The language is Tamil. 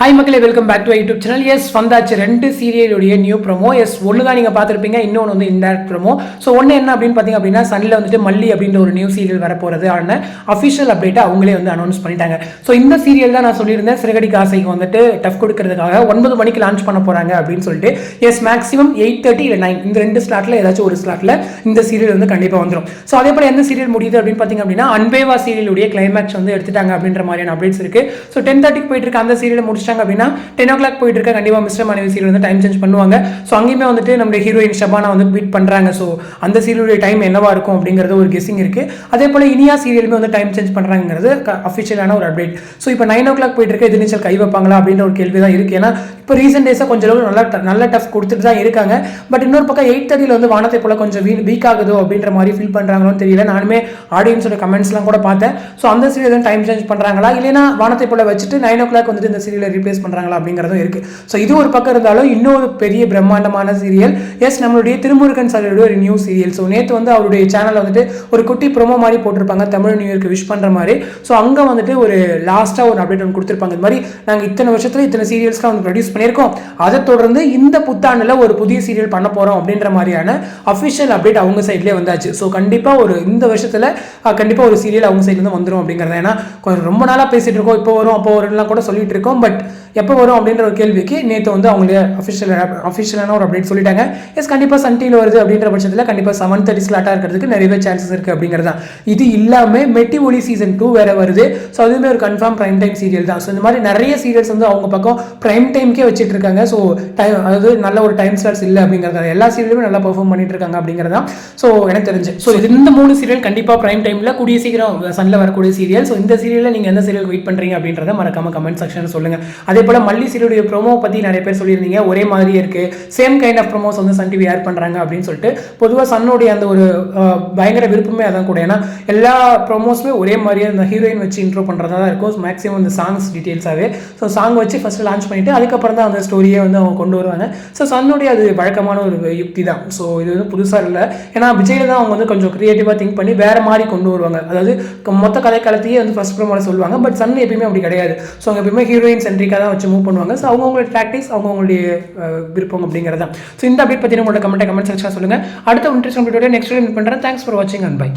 ஹாய் மக்களே welcome back to YouTube channel yes வந்தாச்சு ரெண்டு சீரியலுடைய நியூ ப்ரோமோ எஸ் ஒன்று தான் நீங்கள் பார்த்துருப்பீங்க. இன்னொன்று வந்து இன்டேரக்ட் ப்ரோமோ ஸோ ஒன்று என்ன அப்படின்னு பார்த்தீங்க அப்படின்னா சன்னில் வந்துட்டு மல்லி அப்படின்ற ஒரு நியூ சீரியல் வரப்போகிறது ஆன அஃபிஷியல் அப்டேட்டை அவங்களே வந்து அனௌன்ஸ் பண்ணிட்டாங்க. ஸோ இந்த சீரியல் தான் நான் சொல்லியிருந்தேன். சிறகடி காசைக்கு வந்துட்டு டஃப் கொடுக்கறதுக்காக ஒன்பது மணிக்கு லான்ச் பண்ண போகிறாங்க அப்படின்னு சொல்லிட்டு. எஸ் மேக்ஸிமம் எயிட் தேர்ட்டி இல்லை நைன் இந்த ரெண்டு ஸ்லாட்டில் ஏதாச்சும் ஒரு ஸ்லாட்டில் இந்த சீரியல் வந்து கண்டிப்பாக வந்துடும் ஸோ அதே போல் எந்த சீரியல் முடியுது அப்படின்னு பார்த்தீங்க அப்படின்னா அன்பேவா சீரியலுடைய கிளைமேக்ஸ் வந்து எடுத்துட்டாங்க அப்படின்ற மாதிரியான அப்டேட்ஸ் இருக்குது ஸோ டென் தேர்ட்டிக்கு போயிட்டு இருக்க அந்த சீரியலை முடிச்சிட்டாங்க அப்படின்னா டென் ஓ கிளாக் போயிட்டு இருக்க கண்டிப்பாக மிஸ்டர் மனைவி சீரியல் வந்து டைம் சேஞ்ச் பண்ணுவாங்க. ஸோ அங்கேயுமே வந்துட்டு நம்மளுடைய ஹீரோயின் ஷபானா வந்து பீட் பண்ணுறாங்க ஸோ அந்த சீரியலுடைய டைம் என்னவா இருக்கும் அப்படிங்கிறது ஒரு கெஸிங் இருக்குது அதே போல் இனியா சீரியலுமே வந்து டைம் சேஞ்ச் பண்ணுறாங்கிறது அஃபிஷியலான ஒரு அப்டேட் ஸோ இப்போ நைன் ஓ கிளாக் போயிட்டு இருக்க எதிர்நீச்சல் கை வைப்பாங்களா அப்படின்ற ஒரு கேள்வி தான் இருக்குது ஏன்னா இப்போ ரீசெண்ட் டேஸாக கொஞ்சம் அளவு நல்லா நல்ல டஃப் கொடுத்துட்டு தான் இருக்காங்க. பட் இன்னொரு பக்கம் எயிட் தேர்ட்டியில் வந்து வானத்தை போல கொஞ்சம் வீ வீக் ஆகுதோ அப்படின்ற மாதிரி ஃபீல் பண்ணுறாங்களோன்னு தெரியல. நானுமே ஆடியன்ஸோட கமெண்ட்ஸ்லாம் கூட பார்த்தேன். ஸோ அந்த சீரியல் டைம் சேஞ்ச் பண்ணுறாங்களா இல்லைனா வானத்தை போல வச்சுட்டு நைன் ஓ கிளாக் வந்துட்டு இந்த சீரியலை ரீப்ளேஸ் பண்ணுறாங்களா அப்படிங்கிறதும் இருக்குது ஸோ இது ஒரு பக்கம் இருந்தாலும் இன்னொரு பெரிய பிரம்மாண்டமான சீரியல் எஸ் நம்மளுடைய திருமுருகன் சாரியோட ஒரு நியூ சீரியல் ஸோ நேற்று வந்து அவருடைய சேனலில் வந்துட்டு ஒரு குட்டி ப்ரோமோ மாதிரி போட்டிருப்பாங்க. தமிழ் நியூ இயர்க்கு விஷ் பண்ணுற மாதிரி. ஸோ அங்கே வந்துட்டு ஒரு லாஸ்ட்டாக ஒரு அப்டேட் ஒன்று கொடுத்துருப்பாங்க. இந்த மாதிரி நாங்கள் இத்தனை வருஷத்தில் இத்தனை சீரியல்ஸ்லாம் வந்து ப்ரொடியூஸ் பண்ணியிருக்கோம். அதை தொடர்ந்து இந்த புத்தாண்டில் ஒரு புதிய சீரியல் பண்ண போகிறோம் அப்படின்ற மாதிரியான அஃபிஷியல் அப்டேட் அவங்க சைட்லேயே வந்தாச்சு. ஸோ கண்டிப்பாக ஒரு இந்த வருஷத்தில் கண்டிப்பாக ஒரு சீரியல் அவங்க சைட்லேருந்து வந்துடும் அப்படிங்கிறது ஏன்னா கொஞ்சம் ரொம்ப நாளாக பேசிகிட்டு இருக்கோம். இப்போ வரும் அப்போ வரும்லாம் கூட சொல்லிட்டு இருக்கோம். பட் எப்போ வரும் அப்படின்ற ஒரு கேள்விக்கு நேற்று வந்து அவங்களே அஃபிஷியல் அஃபிஷியலான ஒரு அப்டேட் சொல்லிட்டாங்க. எஸ் கண்டிப்பாக சன் டிவியில் வருது அப்படின்ற பட்சத்தில் கண்டிப்பாக செவன் தேர்ட்டி ஸ்லாட்டாக இருக்கிறதுக்கு நிறையவே சான்சஸ் இருக்குது அப்படிங்கிறது தான் இது இல்லாமல் மெட்டி ஒலி சீசன் டூ வேறு வருது. ஸோ அதுவுமே ஒரு கன்ஃபார்ம் ப்ரைம் டைம் சீரியல் தான். ஸோ இந்த மாதிரி நிறைய சீரியல்ஸ் வந்து அவங்க பக்கம் ப்ரைம் டைம்க்கே வச்சுட்டு இருக்காங்க. ஸோ டைம் அதாவது நல்ல ஒரு டைம் ஸ்லாட்ஸ் இல்லை அப்படிங்கிறது எல்லா சீரியலுமே நல்லா பர்ஃபார்ம் பண்ணிட்டு இருக்காங்க அப்படிங்கிறது தான் ஸோ எனக்கு தெரிஞ்சு. ஸோ இந்த மூணு சீரியல் கண்டிப்பாக ப்ரைம் டைமில் கூடிய சீக்கிரம் சனில் வரக்கூடிய சீரியல் ஸோ இந்த சீரியலில் நீங்கள் எந்த சீரியல் வெயிட் பண்ணுறீங்க அப்படின்றத மறக்காம கமெண்ட் செக்ஷன் சொல்லுங்கள் அதே போல் மல்லி சீருடைய ப்ரோமோ பற்றி நிறைய பேர் சொல்லியிருந்தீங்க. ஒரே மாதிரியே இருக்குது சேம் கைண்ட் ஆஃப் ப்ரோமோஸ் வந்து சன் டிவி ஆட் பண்ணுறாங்க அப்படின்னு சொல்லிட்டு. பொதுவாக சன்னுடைய அந்த ஒரு பயங்கர விருப்பமே அதான் கூட. ஏன்னா எல்லா ப்ரோமோஸுமே ஒரே மாதிரியே அந்த ஹீரோயின் வச்சு இன்ட்ரோ பண்ணுறதா தான் இருக்கும். மேக்ஸிமம் இந்த சாங்ஸ் டீட்டெயில்ஸாகவே ஸோ சாங் வச்சு ஃபஸ்ட்டு லான்ச் பண்ணிவிட்டு அதுக்கப்புறம் தான் அந்த ஸ்டோரியே வந்து அவங்க கொண்டு வருவாங்க. ஸோ சன்னுடைய அது வழக்கமான ஒரு யுக்தி தான். ஸோ இது வந்து புதுசாக இல்லை. ஏன்னா விஜயில் தான் அவங்க வந்து கொஞ்சம் க்ரியேட்டிவாக திங்க் பண்ணி வேறு மாதிரி கொண்டு வருவாங்க. அதாவது மொத்த கதை காலத்தையே வந்து ஃபஸ்ட் ப்ரோமோவில் சொல்லுவாங்க. பட் சன் எப்பயுமே அப்படி கிடையாது. ஸோ அவங்க எப்பயுமே ஹீரோயின் சென்ட்ரிக்காக தான் வச்சு மூவ் பண்ணுவாங்க. ஸோ அவங்கவுங்களுடைய ப்ராக்டிஸ் அவங்கவுங்களுடைய விருப்பம் அப்படிங்கிறது தான் ஸோ இந்த அப்டேட் பற்றி உங்களோட கமெண்ட் கமெண்ட் செக்ஷன் சொல்லுங்கள் அடுத்த இன்ட்ரெஸ்ட் அப்டேட்டோட நெக்ஸ்ட் மீட் பண்ணுறேன் தேங்க்ஸ் ஃபார் வாட்சிங் அண்ட் பை